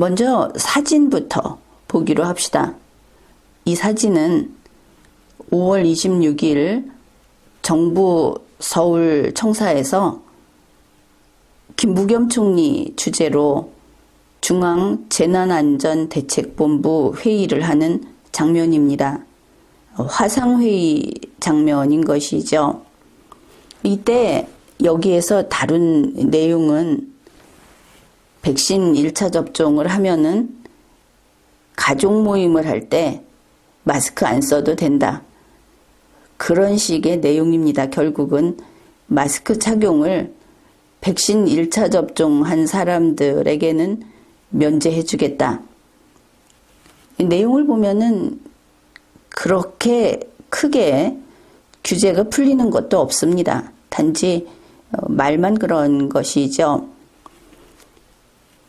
먼저 사진부터 보기로 합시다. 이 사진은 5월 26일 정부 서울 청사에서 김부겸 총리 주재로 중앙 재난안전대책본부 회의를 하는 장면입니다. 화상회의 장면인 것이죠. 이때 여기에서 다룬 내용은 백신 1차 접종을 하면은 가족 모임을 할 때 마스크 안 써도 된다. 그런 식의 내용입니다. 결국은 마스크 착용을 백신 1차 접종한 사람들에게는 면제해 주겠다. 내용을 보면은 그렇게 크게 규제가 풀리는 것도 없습니다. 단지 어, 말만 그런 것이죠.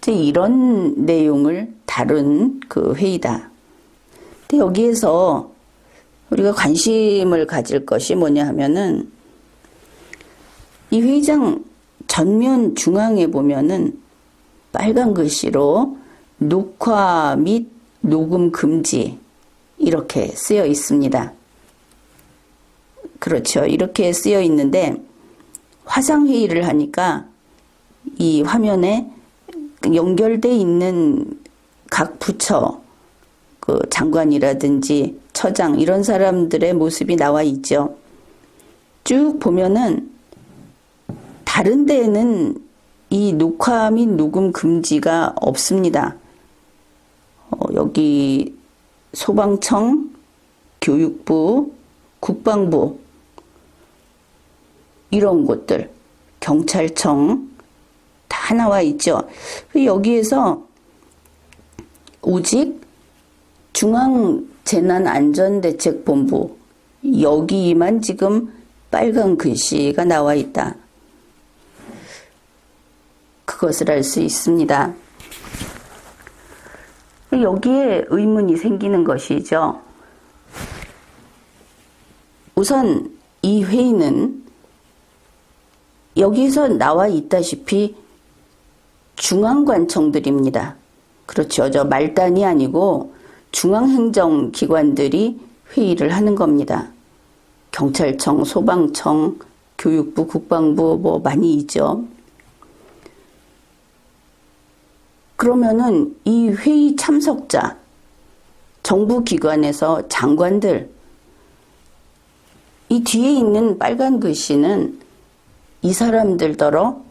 이런 내용을 다룬 그 회의다. 근데 여기에서 우리가 관심을 가질 것이 뭐냐 하면은 이 회의장 전면 중앙에 보면은 빨간 글씨로 녹화 및 녹음 금지 이렇게 쓰여 있습니다. 그렇죠. 이렇게 쓰여 있는데 화상 회의를 하니까 이 화면에 연결돼 있는 각 부처 그 장관이라든지 처장 이런 사람들의 모습이 나와 있죠. 쭉 보면은 다른 데에는 이 녹화 및 녹음 금지가 없습니다. 어, 여기 소방청, 교육부, 국방부 이런 곳들, 경찰청 다 나와 있죠. 여기에서 오직 중앙재난안전대책본부 여기만 지금 빨간 글씨가 나와 있다. 그것을 알 수 있습니다. 여기에 의문이 생기는 것이죠. 우선 이 회의는 여기서 나와 있다시피 중앙관청들입니다. 그렇죠. 저 말단이 아니고 중앙행정기관들이 회의를 하는 겁니다. 경찰청, 소방청, 교육부, 국방부 뭐 많이 있죠. 그러면은 이 회의 참석자, 정부 기관에서 장관들, 이 뒤에 있는 빨간 글씨는 이 사람들더러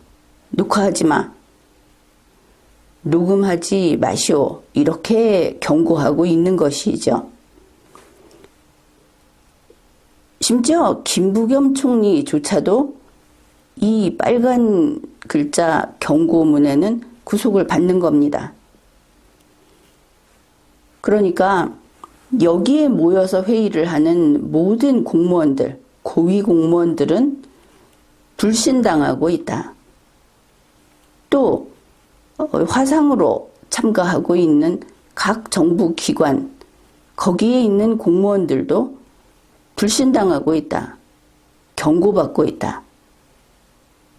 녹화하지 마. 녹음하지 마시오. 이렇게 경고하고 있는 것이죠. 심지어 김부겸 총리조차도 이 빨간 글자 경고문에는 구속을 받는 겁니다. 그러니까 여기에 모여서 회의를 하는 모든 공무원들, 고위 공무원들은 불신당하고 있다. 또 어, 화상으로 참가하고 있는 각 정부 기관, 거기에 있는 공무원들도 불신당하고 있다. 경고받고 있다.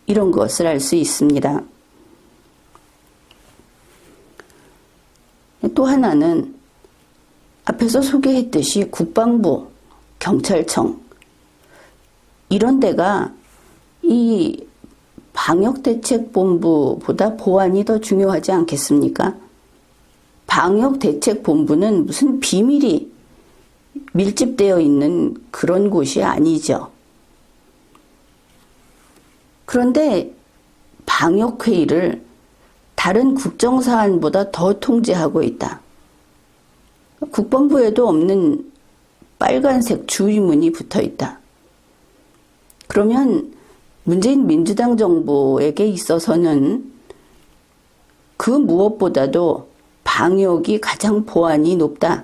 이런 것을 알 수 있습니다. 또 하나는 앞에서 소개했듯이 국방부, 경찰청, 이런 데가 이 방역대책본부보다 보안이 더 중요하지 않겠습니까? 방역대책본부는 무슨 비밀이 밀집되어 있는 그런 곳이 아니죠. 그런데 방역회의를 다른 국정사안보다 더 통제하고 있다. 국방부에도 없는 빨간색 주의문이 붙어 있다. 그러면 문재인 민주당 정부에게 있어서는 그 무엇보다도 방역이 가장 보안이 높다.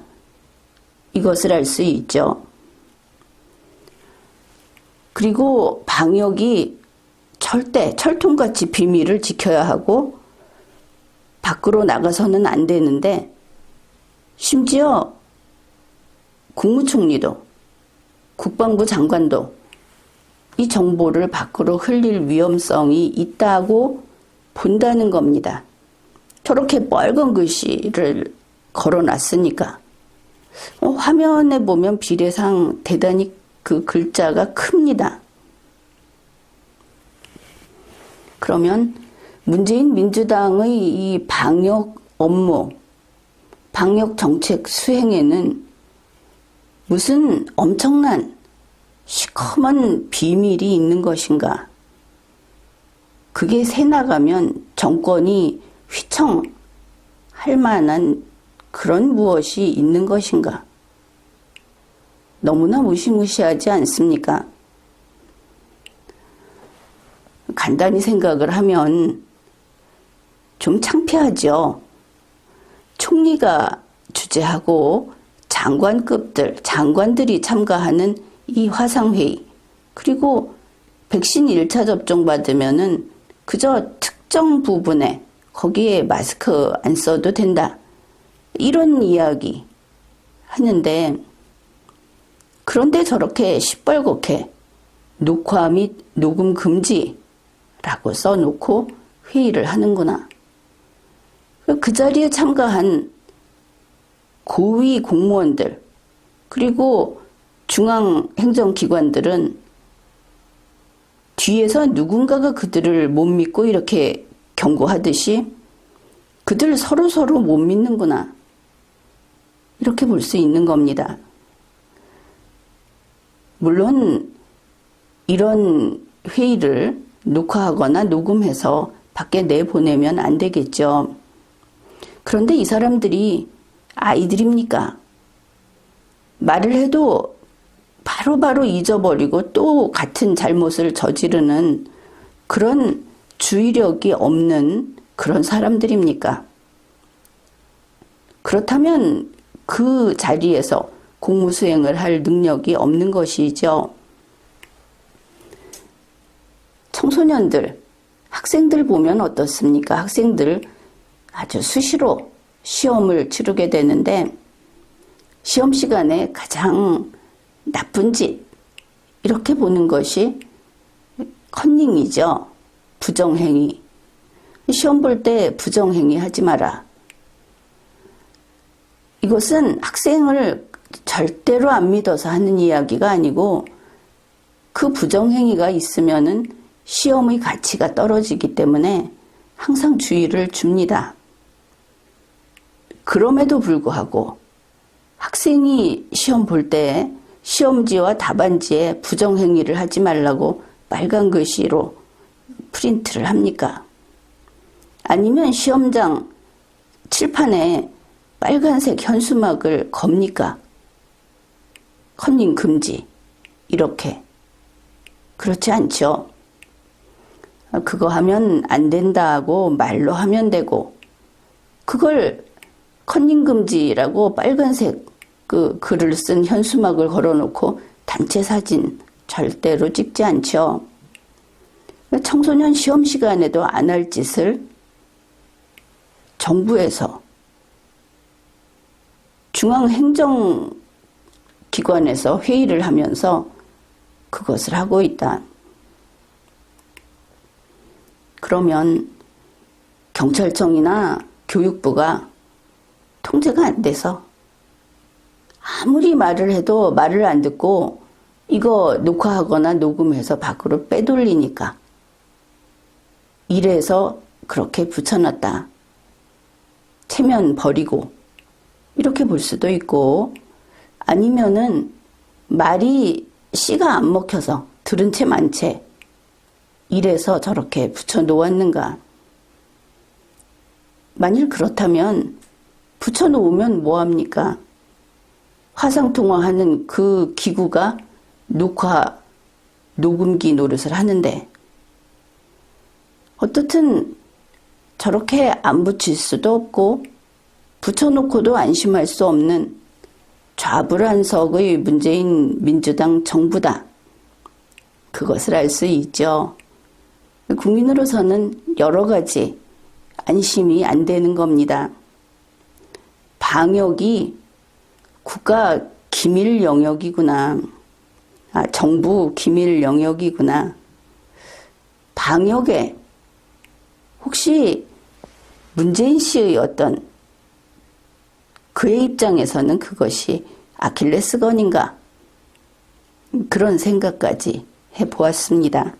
이것을 알 수 있죠. 그리고 방역이 절대 철통같이 비밀을 지켜야 하고 밖으로 나가서는 안 되는데 심지어 국무총리도 국방부 장관도 이 정보를 밖으로 흘릴 위험성이 있다고 본다는 겁니다. 저렇게 빨간 글씨를 걸어 놨으니까 어, 화면에 보면 비례상 대단히 그 글자가 큽니다. 그러면 문재인 민주당의 이 방역 업무, 방역 정책 수행에는 무슨 엄청난 시커먼 비밀이 있는 것인가? 그게 새나가면 정권이 휘청할 만한 그런 무엇이 있는 것인가? 너무나 무시무시하지 않습니까? 간단히 생각을 하면 좀 창피하죠. 총리가 주재하고 장관급들, 장관들이 참가하는 이 화상회의, 그리고 백신 1차 접종 받으면은 그저 특정 부분에 거기에 마스크 안 써도 된다. 이런 이야기 하는데, 그런데 저렇게 시뻘겋게 녹화 및 녹음 금지라고 써놓고 회의를 하는구나. 그 자리에 참가한 고위 공무원들, 그리고 중앙 행정기관들은 뒤에서 누군가가 그들을 못 믿고 이렇게 경고하듯이 그들 서로 서로 못 믿는구나. 이렇게 볼 수 있는 겁니다. 물론 이런 회의를 녹화하거나 녹음해서 밖에 내보내면 안 되겠죠. 그런데 이 사람들이 아이들입니까? 말을 해도 바로바로 바로 잊어버리고 또 같은 잘못을 저지르는 그런 주의력이 없는 그런 사람들입니까? 그렇다면 그 자리에서 공무 수행을 할 능력이 없는 것이죠. 청소년들, 학생들 보면 어떻습니까? 학생들 아주 수시로 시험을 치르게 되는데 시험 시간에 가장 나쁜 짓 이렇게 보는 것이 컨닝이죠. 부정행위. 시험 볼 때 부정행위 하지 마라. 이것은 학생을 절대로 안 믿어서 하는 이야기가 아니고 그 부정행위가 있으면은 시험의 가치가 떨어지기 때문에 항상 주의를 줍니다. 그럼에도 불구하고 학생이 시험 볼 때 시험지와 답안지에 부정행위를 하지 말라고 빨간 글씨로 프린트를 합니까? 아니면 시험장 칠판에 빨간색 현수막을 겁니까? 컨닝 금지. 이렇게. 그렇지 않죠. 그거 하면 안 된다고 말로 하면 되고, 그걸 컨닝 금지라고 빨간색 그 글을 쓴 현수막을 걸어놓고 단체 사진 절대로 찍지 않죠. 청소년 시험 시간에도 안 할 짓을 정부에서 중앙행정기관에서 회의를 하면서 그것을 하고 있다. 그러면 경찰청이나 교육부가 통제가 안 돼서 아무리 말을 해도 말을 안 듣고 이거 녹화하거나 녹음해서 밖으로 빼돌리니까 이래서 그렇게 붙여놨다. 체면 버리고 이렇게 볼 수도 있고 아니면은 말이 씨가 안 먹혀서 들은 채 만채 이래서 저렇게 붙여 놓았는가. 만일 그렇다면 붙여 놓으면 뭐 합니까? 화상통화하는 그 기구가 녹화, 녹음기 노릇을 하는데, 어떻든 저렇게 안 붙일 수도 없고, 붙여놓고도 안심할 수 없는 좌불안석의 문재인 민주당 정부다. 그것을 알 수 있죠. 국민으로서는 여러 가지 안심이 안 되는 겁니다. 방역이 국가 기밀 영역이구나. 아, 정부 기밀 영역이구나. 방역에 혹시 문재인 씨의 어떤 그의 입장에서는 그것이 아킬레스건인가 그런 생각까지 해보았습니다.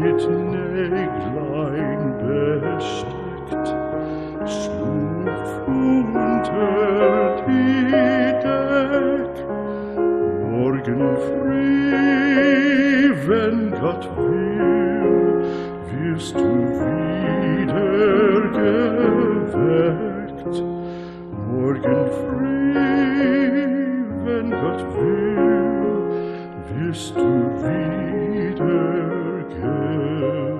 mit Näglein besteckt, schlupf unter die Deck. Morgen früh, wenn Gott will, wirst du wieder geweckt. Morgen früh, wenn Gott will, wirst du wieder der